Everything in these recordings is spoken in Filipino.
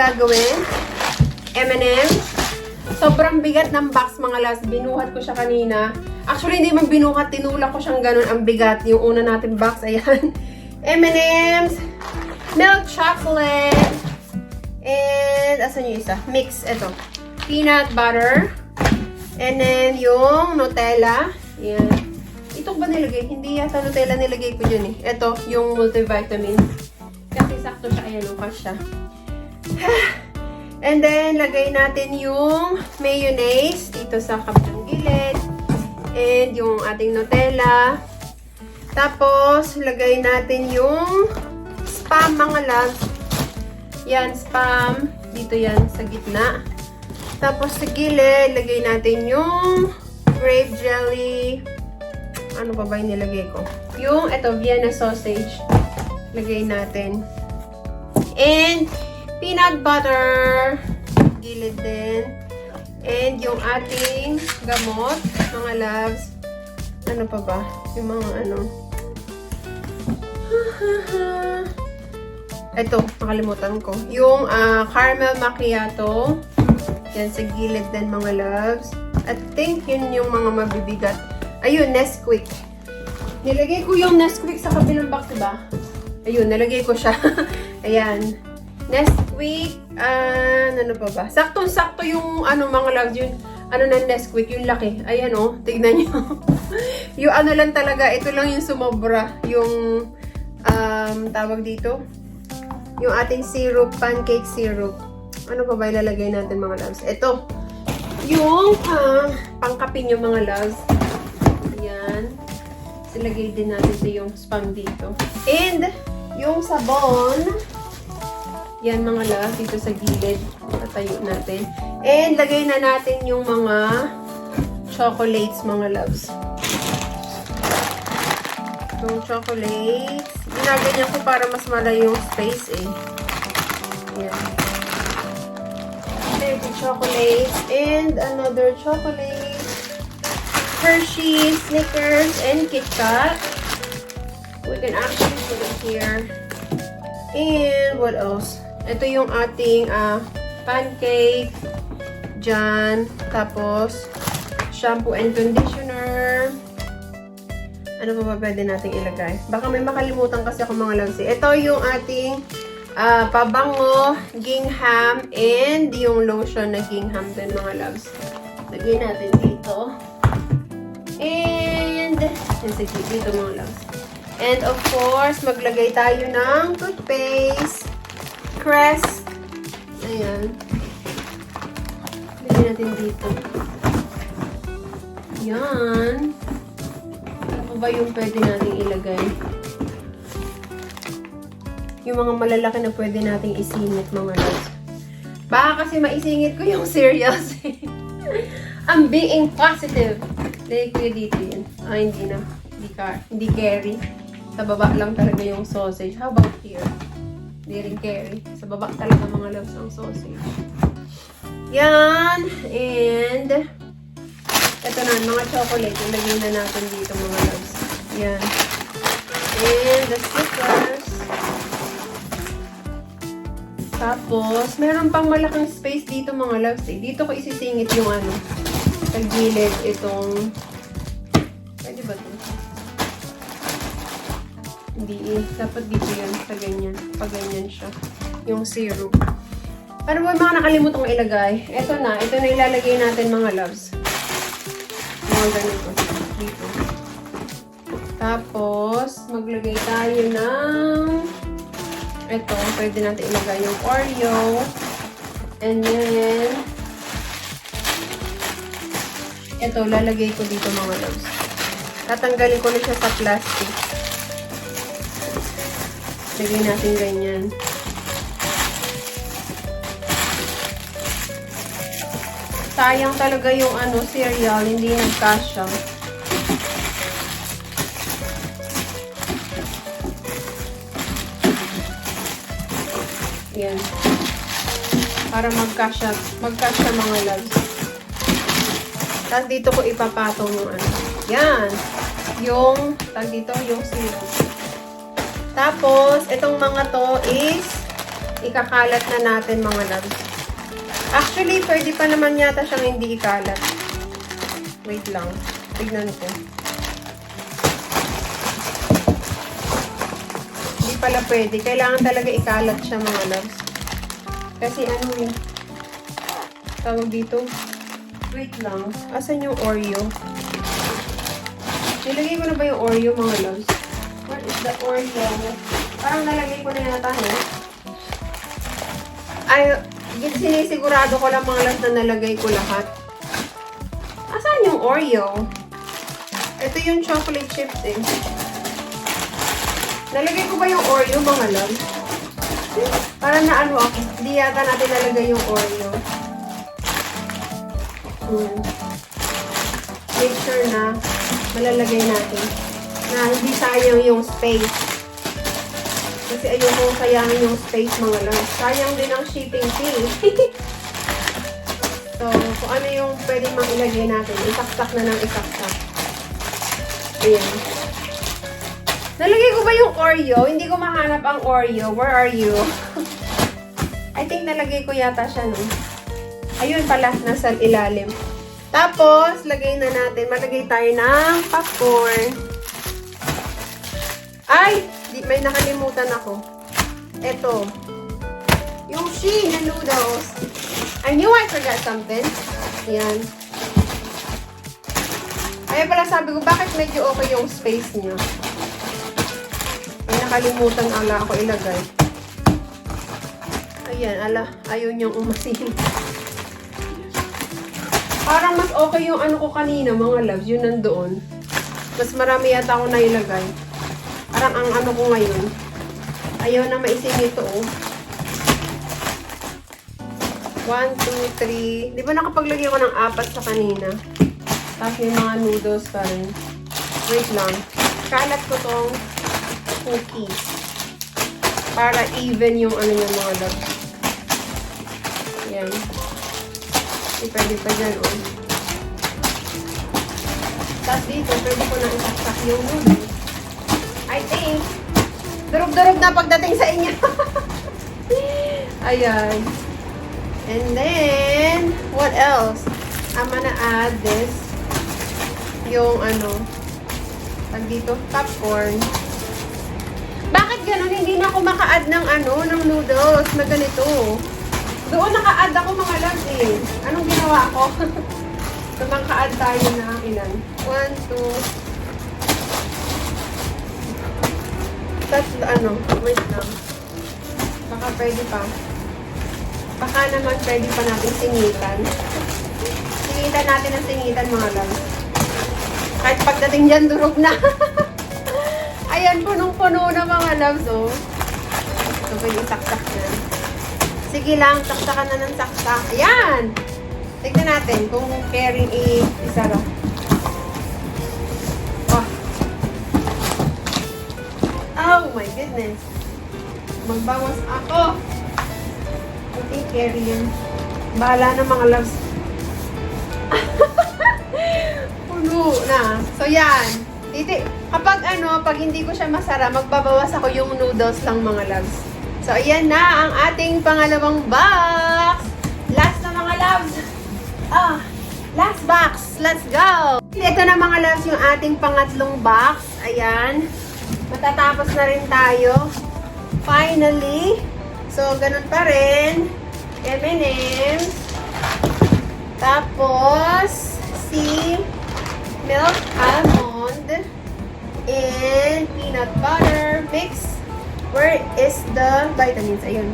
gagawin. M&M. Sobrang bigat ng box mga loves. Binuhat ko siya kanina. Actually, hindi man binuhat. Tinulak ko siyang ganon ang bigat. Yung una natin box, ayan. M&M's. Milk chocolate. And, asan yung isa? Mix, ito. Peanut butter. And then, yung Nutella. Yan. Ito ba nilagay? Hindi yata Nutella nilagay ko dyan eh. Ito, yung multivitamin. Kasi sakto siya. Ayan, lukas siya. And then, lagay natin yung mayonnaise dito sa kabilang gilid. And yung ating Nutella. Tapos, lagay natin yung spam mga loves. Yan, spam. Dito yan, sa gitna. Tapos sa gilid, lagay natin yung grape jelly. Ano pa ba yung nilagay ko? Yung, eto, Vienna sausage. Lagay natin. And, peanut butter. Gilid din. And yung ating gamot, mga loves. Ano pa ba? Yung mga ano. Ito, nakalimutan ko. Yung ah, caramel macchiato. Yan sa gilid din mga loves. I think yun yung mga mabibigat. Ayun, Nesquik. Nilagay ko yung Nesquik sa kabilang box, diba? Ayun, nalagay ko siya. Ayan. Nesquik, ah, ano pa ba? Saktong-sakto yung ano mga loves, yun, ano na Nesquik, yung laki. Ayan oh, tignan nyo. yung ano lang talaga, ito lang yung sumobra. Yung, um, tawag dito, yung ating syrup, pancake syrup. Ano pa ba ilalagay natin mga loves? Ito, yung ah, pangkapin yung mga loves. Yan. Silagay din natin ito yung spam dito. And, yung sabon. Yan mga loves, dito sa gilid. Tatayo natin. And, lagay na natin yung mga chocolates mga loves. Yung chocolates. Ginaganyan ko para mas malayo yung space eh. Yan. Baby chocolates and another chocolate. Hershey, Snickers, and Kit Kat. We can actually put it here. And what else? Ito yung ating ah, pancake. Dyan. Tapos, shampoo and conditioner. Ano pa ba pwede nating ilagay? Baka may makalimutan kasi ako mga loves. Ito yung ating ah, pabango, gingham, and yung lotion na gingham din mga loves. Lagay natin dito. And, yun sige, dito mga loves. And of course, maglagay tayo ng toothpaste, crest, ayan. Lagay natin dito. Yan. Ano ba yung pwede nating ilagay? Yung mga malalaki na pwede nating isingit mga loves. Baka kasi maisingit ko yung cereals. I'm being positive. Lagay ko dito. Ah, hindi na. Hindi ka. Hindi carry. Sa baba lang talaga yung sausage. How about here? Hindi rin carry. Sa baba talaga mga loves ang sausage. Yan. And, ito na, mga chocolate. Ilagay na natin dito mga loves. Yan. And the stickers. Tapos, meron pang malaking space dito mga loves eh. Dito ko isisingit yung ano, sa gilid itong, pwede ba ito? Hindi eh. Dapat dito yan, sa ganyan. Pag ganyan siya. Yung syrup. Ano ba mga nakalimutang ilagay? Ito na. Ito na ilalagay natin mga loves. Mga ganito. Dito. Tapos, maglagay tayo ng ito, pwede natin ilagay yung Oreo. And then, ito, lalagay ko dito mga loves. Tatanggalin ko na siya sa plastic. Lagay natin ganyan. Sayang talaga yung ano, cereal, hindi nagkasya. Yan. Para magkasya, magkasya mga loves. Tapos dito ko ipapatong yung ano. Yan. Yung, tag dito, yung syrup. Tapos, itong mga to is, ikakalat na natin mga loves. Actually, pwede pa naman yata siyang hindi ikalat. Wait lang. Tignan ko. Hindi pala pwede. Kailangan talaga ikalat siya mga loves. Kasi ano eh. Tawag dito. Wait lang. Asan yung Oreo? Nilagay ko na ba yung Oreo mga loves? What is the Oreo? Parang nalagay ko na yata, no? Ay, sinisigurado ko lang mga loves na nalagay ko lahat. Asan yung Oreo? Ito yung chocolate chips eh. Nalagay ko ba yung Oreo mga loves? Para na ano ako, hindi yata natin nalagay yung Oreo. Hmm. Make sure na malalagay natin na hindi sayang yung space. Kasi ayoko sayangin yung space mga loves. Sayang din ang shipping fee. so, kung ano yung pwede mang ilagay natin, isaksak na ng isaksak. Ayan. Nalagay ko ba yung Oreo? Hindi ko mahanap ang Oreo. Where are you? I think nalagay ko yata siya, no? Ayun pala, nasa ilalim. Tapos, lagay na natin. Malagay tayo ng popcorn. Ay! Di, may nakalimutan ako. Ito. Yung Shein na noodles. I knew I forgot something. Yan. Kaya pala sabi ko, bakit medyo okay yung space niya? May nakalimutan ala ako ilagay. Ayan, ala. Ayaw niyang umasin. Parang mas okay yung ano ko kanina, mga loves. Yun nandoon. Mas marami yata ako nailagay. Parang ang ano ko ngayon. Ayaw na maisin ito, oh. One, two, three. Di ba nakapaglagay ko ng apat sa kanina? Tapos may mga noodles pa rin. Wait lang. Kalat ko tong cookies. Para even yung ano yung mga loves. Yan. Hindi pwede pa dyan, oh. Tapos dito, pwede ko na isaksak yung noodles. I think, durog-durog na pagdating sa inyo. Ayan. And then, what else? I'm gonna add this. Yung ano, tag dito, popcorn. Bakit ganun? Hindi na ako maka-add ng ano, ng noodles na ganito. Doon naka-add ako mga loves eh. Anong ginawa ko? so, maka-add tayo ng ilan? One, two, Tapos ano, wait lang. Baka pwede pa. Baka naman pwede pa natin singitan. Singitan natin ang singitan mga lang. Kahit pagdating dyan, durog na. Ayan, punong-puno na mga loves, oh. So, pwede saksak na. Sige lang, saksakan na ng saksak. Ayan! Tignan natin kung caring i-isara. Oh. My goodness. Magbawas ako. Okay, carry yan. Bahala na mga loves. Puno na. So, yan. Titi, kapag ano, pag hindi ko siya masara, magbabawas ako yung noodles lang mga loves. So, ayan na ang ating pangalawang box. Last na mga loves. Ah, last box. Let's go. Ito na mga loves yung ating pangatlong box. Ayan. Matatapos na rin tayo. Finally. So, ganun pa rin. M&M's. Tapos, si milk almond and peanut butter mix. Where is the vitamins? Ayun.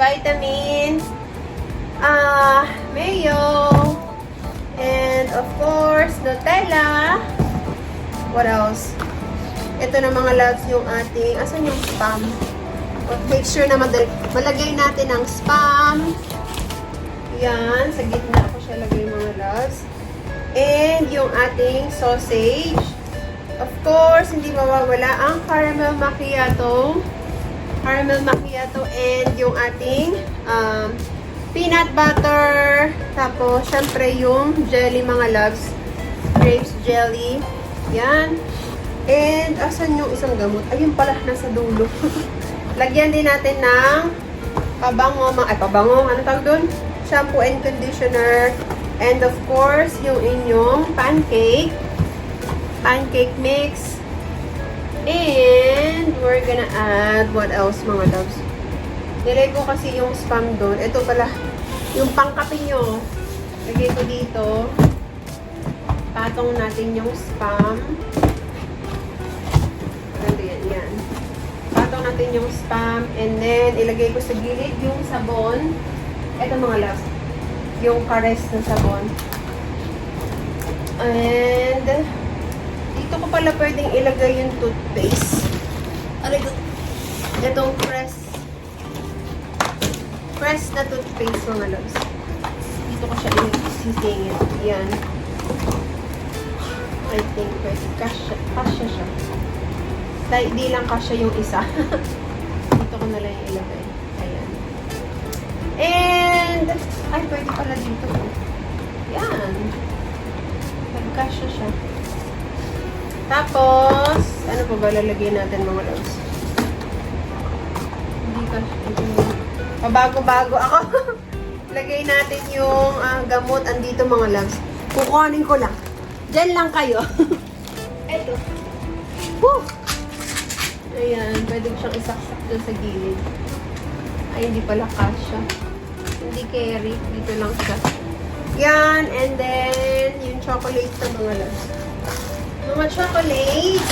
Vitamins. Ah, mayo. And of course, Nutella. What else? Ito na mga loves yung ating, asan yung spam? Make sure na madal malagay natin ang spam. Yan, sa gitna ko siya lagay mga loves. And yung ating sausage. Of course, hindi mawawala ang caramel macchiato. Caramel macchiato and yung ating um, peanut butter. Tapos, syempre yung jelly mga loves. grapes jelly. Yan. And, asan yung isang gamot? Ayun pala, nasa dulo. Lagyan din natin ng pabango, ay pabango, ano tawag doon? Shampoo and conditioner. And of course, yung inyong pancake. Pancake mix. And, we're gonna add, what else mga loves? Nilagay ko kasi yung spam doon. Ito pala, yung pangkape nyo. Lagay ko dito. Patong natin yung spam. Ganito yan. Patong natin yung spam. And then, ilagay ko sa gilid yung sabon. Ito mga loves. Yung kares na sabon. And, dito ko pala pwedeng ilagay yung toothpaste. Aray ko. Itong press. Press na toothpaste mga loves. Dito ko siya isisingit. Yan. I think pwede. Kasya, kasya siya. Dahil di lang kasya yung isa. dito ko na lang yung ilagay. Ayan. And, ay, pwede pala dito. Yan. Nagkasya siya. Tapos, ano pa ba lalagay natin mga loves? Hindi ka Pabago-bago ako. Lagay natin yung ah, gamot andito mga loves. Kukunin ko lang. Diyan lang kayo. Eto. Woo! Ayan, pwede ko siyang isaksak doon sa gilid. Ay, hindi pala kasha. Hindi carry. Dito lang siya. Yan, and then, yung chocolate sa mga loves. Mga chocolate.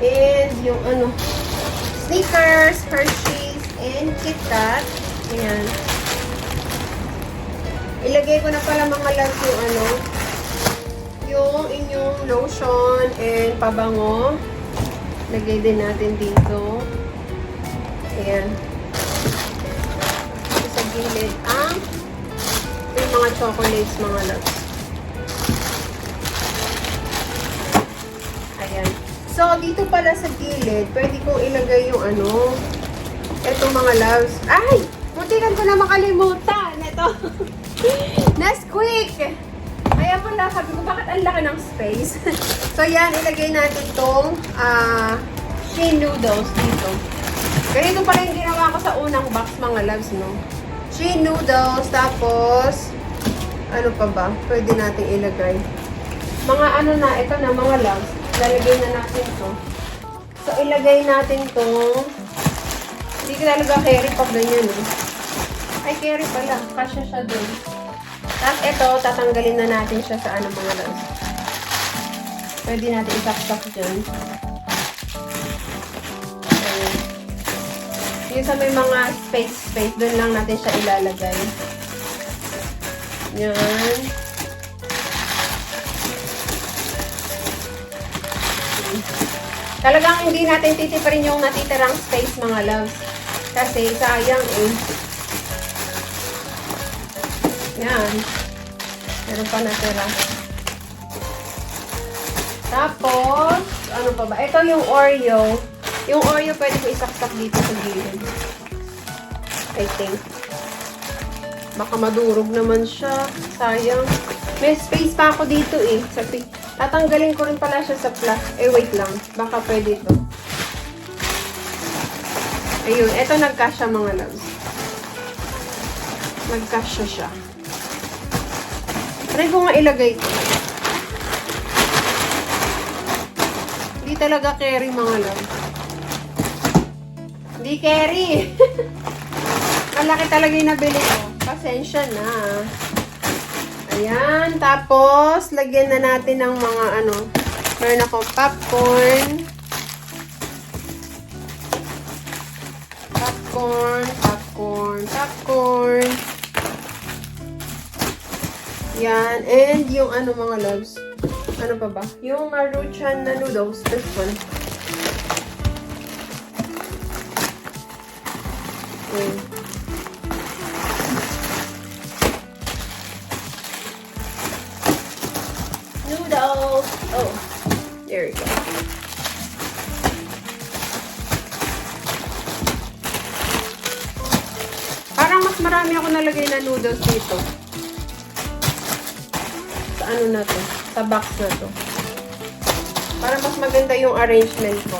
And yung ano, Snickers, Hershey's, and Kit Kat. Ayan. Ilagay ko na pala mga loves yung ano, yung inyong lotion and pabango. Lagay din natin dito. Ayan. Sa gilid ang yung mga chocolates, mga loves. Ayan. So, dito pala sa gilid, pwede kong ilagay yung ano, etong mga loves. Ay! Muntikan ko na makalimutan. Ito. Nesquik! Kaya pala, sabi ko, bakit ang laki ng space? so, yan, ilagay natin tong ah, Shin noodles dito. Ganito pala yung ginawa ko sa unang box, mga loves, no? Shin noodles, tapos, ano pa ba? Pwede natin ilagay. Mga ano na, ito na, mga loves. Lalagay na natin to. So, ilagay natin tong, hindi ko talaga carry pag ganyan, no? Ay, carry pala. Kasya siya dun. Tapos ito, tatanggalin na natin siya sa ano mga loves. Pwede natin isaksak dyan. Ayan. Yung sa may mga space-space, doon lang natin siya ilalagay. Yan. Talagang hindi natin titiparin yung natitirang space mga loves. Kasi sayang eh. Yan. Meron pa natira. Tapos, ano pa ba? Ito yung Oreo. Yung Oreo pwede ko isaksak dito sa gilid. I think. Baka madurog naman siya. Sayang. May space pa ako dito eh. Sa Tatanggalin ko rin pala siya sa plus. Eh, wait lang. Baka pwede to. Ayun. Ito nagkasya mga loves. Nagkasya siya. Try ko nga ilagay ito. Hindi talaga carry mga loves. Hindi carry. Malaki talaga yung nabili ko. Pasensya na. Ayan. Tapos, lagyan na natin ng mga ano. Meron akong popcorn. Popcorn, popcorn, popcorn. Yan. And yung ano mga loves. Ano pa ba? Yung Maruchan na noodles. This one. Ayan. Noodles. Oh, there we go. marami ako nalagay na noodles dito. Ano na to? Sa box na to. Para mas maganda yung arrangement ko.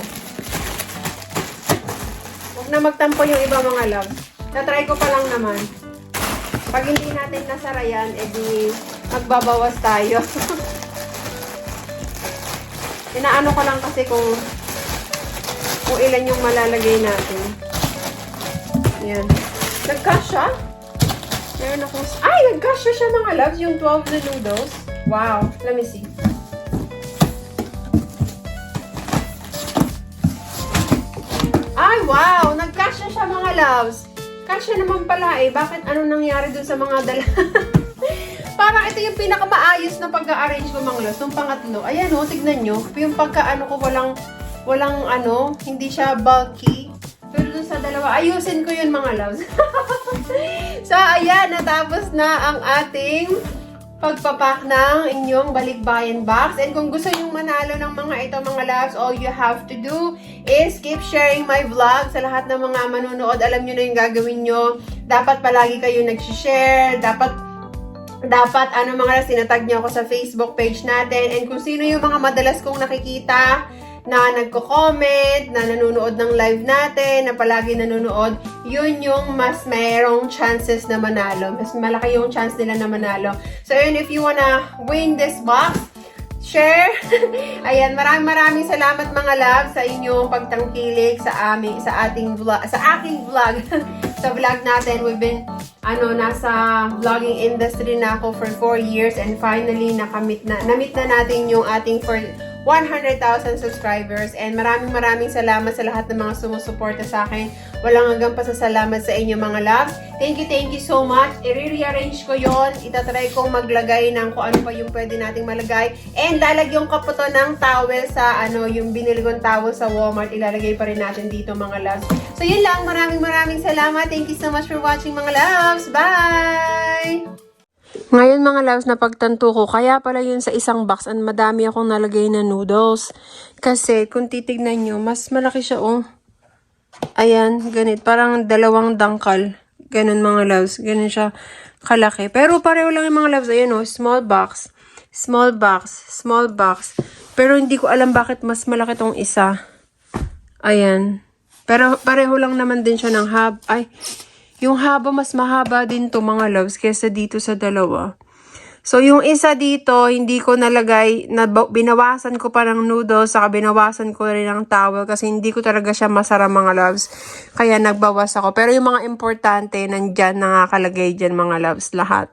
Huwag na magtampo yung iba mga love. Natry ko pa lang naman. Pag hindi natin nasara yan, edi magbabawas tayo. Inaano ko lang kasi kung kung ilan yung malalagay natin. Yan. Nagkasya? Meron akong... Ay! Nagkasya siya mga loves, yung 12 na noodles. Wow. Let me see. Ay, wow! Nagkasya siya mga loves. Kasya naman pala eh. Bakit ano nangyari dun sa mga dala? Parang ito yung pinakamaayos na pag-arrange ko mga loves. Nung pangatlo. Ayan o, tignan nyo. Yung pagkaano ko walang, walang ano, hindi siya bulky. Pero dun sa dalawa, ayusin ko yun mga loves. so, ayan, natapos na ang ating pagpapak ng inyong balikbayan box. And kung gusto nyong manalo ng mga ito mga loves, all you have to do is keep sharing my vlog sa lahat ng mga manonood. Alam nyo na yung gagawin nyo. Dapat palagi kayo nag-share. Dapat dapat ano mga sinatag niyo ako sa Facebook page natin. And kung sino yung mga madalas kong nakikita na nagko-comment, na nanonood ng live natin, na palagi nanonood, yun yung mas mayroong chances na manalo. Mas malaki yung chance nila na manalo. So, yun, if you wanna win this box, share. Ayan, maraming maraming salamat mga love sa inyong pagtangkilik sa aming sa ating vlog, sa aking vlog. sa vlog natin, we've been ano nasa vlogging industry na ako for 4 years and finally nakamit na namit na natin yung ating for 100,000 subscribers and maraming maraming salamat sa lahat ng mga sumusuporta sa akin. Walang hanggang pasasalamat sa inyo mga loves. Thank you, thank you so much. I-rearrange ko yon. Itatry kong maglagay ng kung ano pa yung pwede nating malagay. And lalagyan ko po to ng towel sa ano, yung binili kong towel sa Walmart. Ilalagay pa rin natin dito mga loves. So yun lang. Maraming maraming salamat. Thank you so much for watching mga loves. Bye! Ngayon mga loves, napagtanto ko, kaya pala yun sa isang box and madami akong nalagay na noodles. Kasi kung titignan nyo, mas malaki siya oh. Ayan, ganit. Parang dalawang dangkal. Ganun mga loves. Ganun siya kalaki. Pero pareho lang yung mga loves. Ayan oh, small box. Small box. Small box. Pero hindi ko alam bakit mas malaki tong isa. Ayan. Pero pareho lang naman din siya ng hab. Ay, yung haba mas mahaba din to mga loves kesa dito sa dalawa. So, yung isa dito, hindi ko nalagay, na, binawasan ko pa ng noodles, saka binawasan ko rin ng towel kasi hindi ko talaga siya masara mga loves. Kaya nagbawas ako. Pero yung mga importante, nandyan nakakalagay dyan mga loves lahat.